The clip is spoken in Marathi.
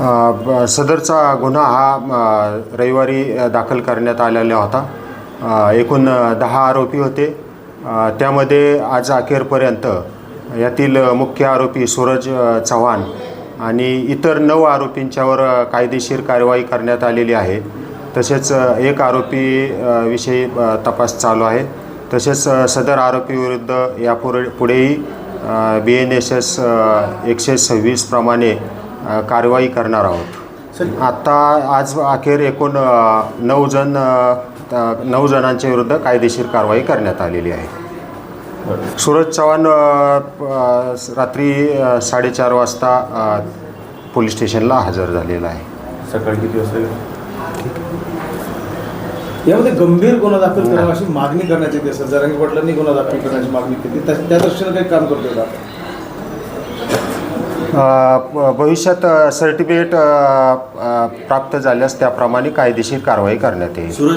ब- सदरचा गुन्हा हा रविवारी दाखल करण्यात आलेला होता. एकूण दहा आरोपी होते. त्यामध्ये आज अखेरपर्यंत यातील मुख्य आरोपी सूरज चव्हाण आणि इतर नऊ आरोपींच्यावर कायदेशीर कार्यवाही करण्यात आलेली आहे. तसेच एक आरोपी विषयी तपास चालू आहे. तसेच सदर आरोपीविरुद्ध यापुढे पुढेही बी एन एस एस एकशे सव्वीसप्रमाणे कारवाई करणार आहोत. आत्ता आज अखेर एकूण नऊ जण नऊ जणांच्या विरुद्ध कायदेशीर कारवाई करण्यात आलेली आहे. सूरज चव्हाण रात्री साडेचार वाजता पोलीस स्टेशनला हजर झालेला आहे. सकाळी किती वाजता? यामध्ये गंभीर गुन्हा दाखल करावा अशी मागणी करण्यात येते सर. जरांगी पाटलांनी गुन्हा दाखल करण्याची मागणी केली. त्या त्या दृष्टीनं काही काम करतोय का? भविष्यात सर्टिफिकेट प्राप्त झाल्यास त्याप्रमाणे कायदेशीर कारवाई करण्यात येईल.